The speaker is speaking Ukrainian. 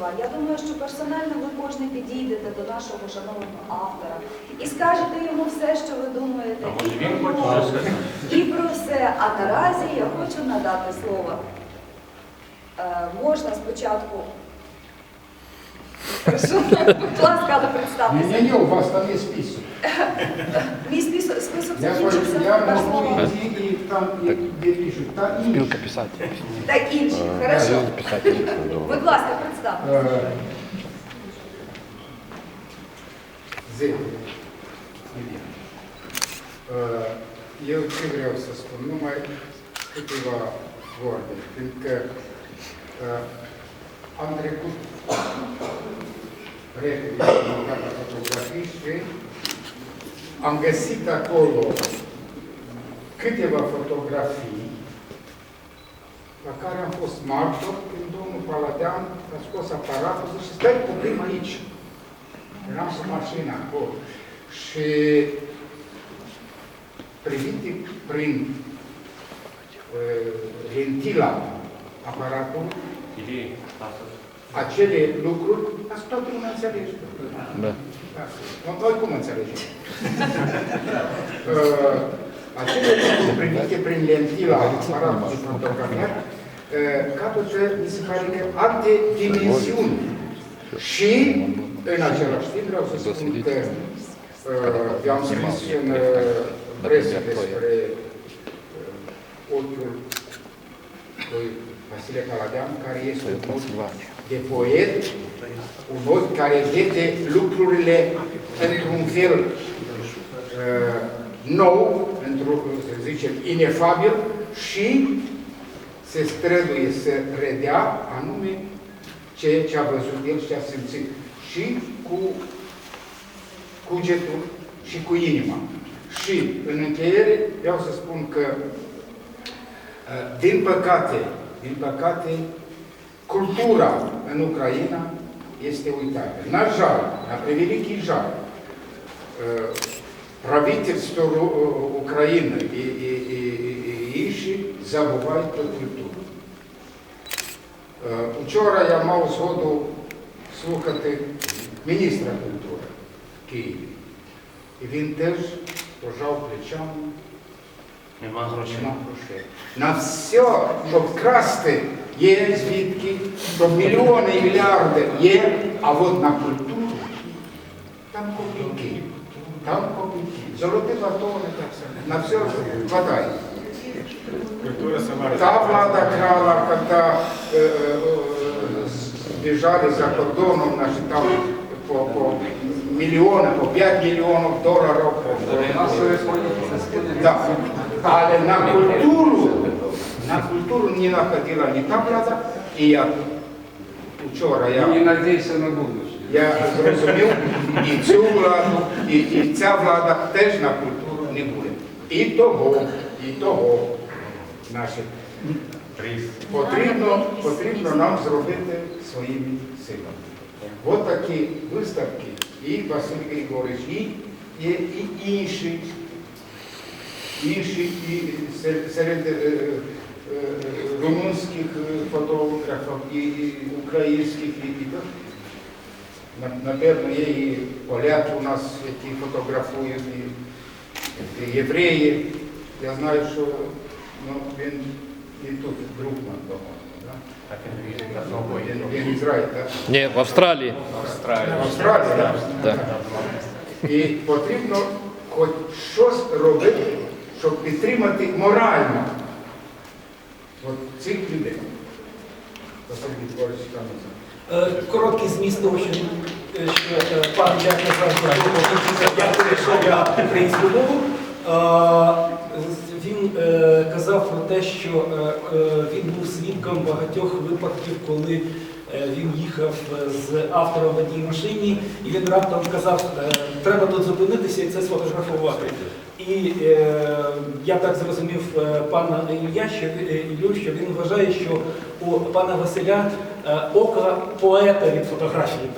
слова. Я думаю, що персонально ви кожен підійдете до нашого шановного автора і скажете йому все, що ви думаєте, і про і про все. А наразі я хочу надати слово. Е, можна спочатку. Прошу, будь ласка, але представтеся. Не-не-не, у вас там есть список. Мій список, список Я, закінчився говорю, я тепер могу словом. идти и там, и, где пишут, та Спілка інші. писателів. Та інші. Хорошо. Союз писателів. Будь ласка, представте. Э, Зе. Э, Я утримувався з тим, ну, май хотіла твердо, тільки е, Андрей Кут, repede la fotografii am găsit acolo câteva fotografii la care am fost martor când domnul Paladean a scos aparatul și zice, stai coprim aici. Eram cu mașina acolo. Și privite prin uh, lentila aparatului, Idei, asta. Acele lucruri, asta toată lumea înțelege. Да. Da. Nu, Noi cum înțelegem? Uh, acele lucruri privite prin lentila aparatului fotografiat uh, capătă, mi se pare că alte dimensiuni. Și, în același timp, vreau să spun că uh, eu am scris în uh, presă despre uh, ochiul lui Vasile Caladean, care este un ochi Transilvania. de poet, un ochi care vede lucrurile într-un fel uh, nou, într-un, să zicem, inefabil și se străduie să redea anume ceea ce a văzut el și a simțit. Și cu cugetul și cu inima. Și, în încheiere, vreau să spun că, uh, din păcate, din păcate, cultura în Ucraina este uitată. На жаль, на превеликий жаль, э, правительство Ру- э, Украины и, и, и, и, и інші забувають про культуру. Е, Вчора я мав згоду слухати міністра культури в Києві. І він теж пожав плечами, Нема грошей. нема грошей. На все, щоб красти, є звідки, щоб мільйони і мільярди є, а от на культуру там копійки. Там копійки. Золоті батони, так все. На все хватає. Культура сама Та влада крала, когда э, э, сбежали за кордоном, значит, там по, по миллионы, по 5 миллионов долларов. Да. Але на культуру, на культуру не находила ні та влада, і я вчора я Не надейся на будущее. я зрозумів, і цю владу, і, і ця влада теж на культуру не буде. І того, і того, значить, потрібно, потрібно нам зробити своїми силами. От такі виставки, і Василь Григорович, і, і, і інші, інші і серед, серед е, е, румунських е, фотографів, і, українських, і, так. Напевно, є і поляки у нас, які фотографують, і, євреї. Я знаю, що ну, він і тут Друкман, по-моєму. Він, він Ізраїль, так? Ні, в Австралії. Австралія. Австралія, так? Так. І потрібно хоч щось робити, щоб підтримати морально от цих людей. Е, Короткий зміст того, що, е, що е, пан Як назвав я перейшов на українську мову. Він казав про те, що він був свідком багатьох випадків, коли він їхав е, з автором в одній машині, і він раптом казав, е, треба тут зупинитися і це сфотографувати. І е, я так зрозумів е, пана Ілля, що, е, що він вважає, що у пана Василя е, око поета від фотографії.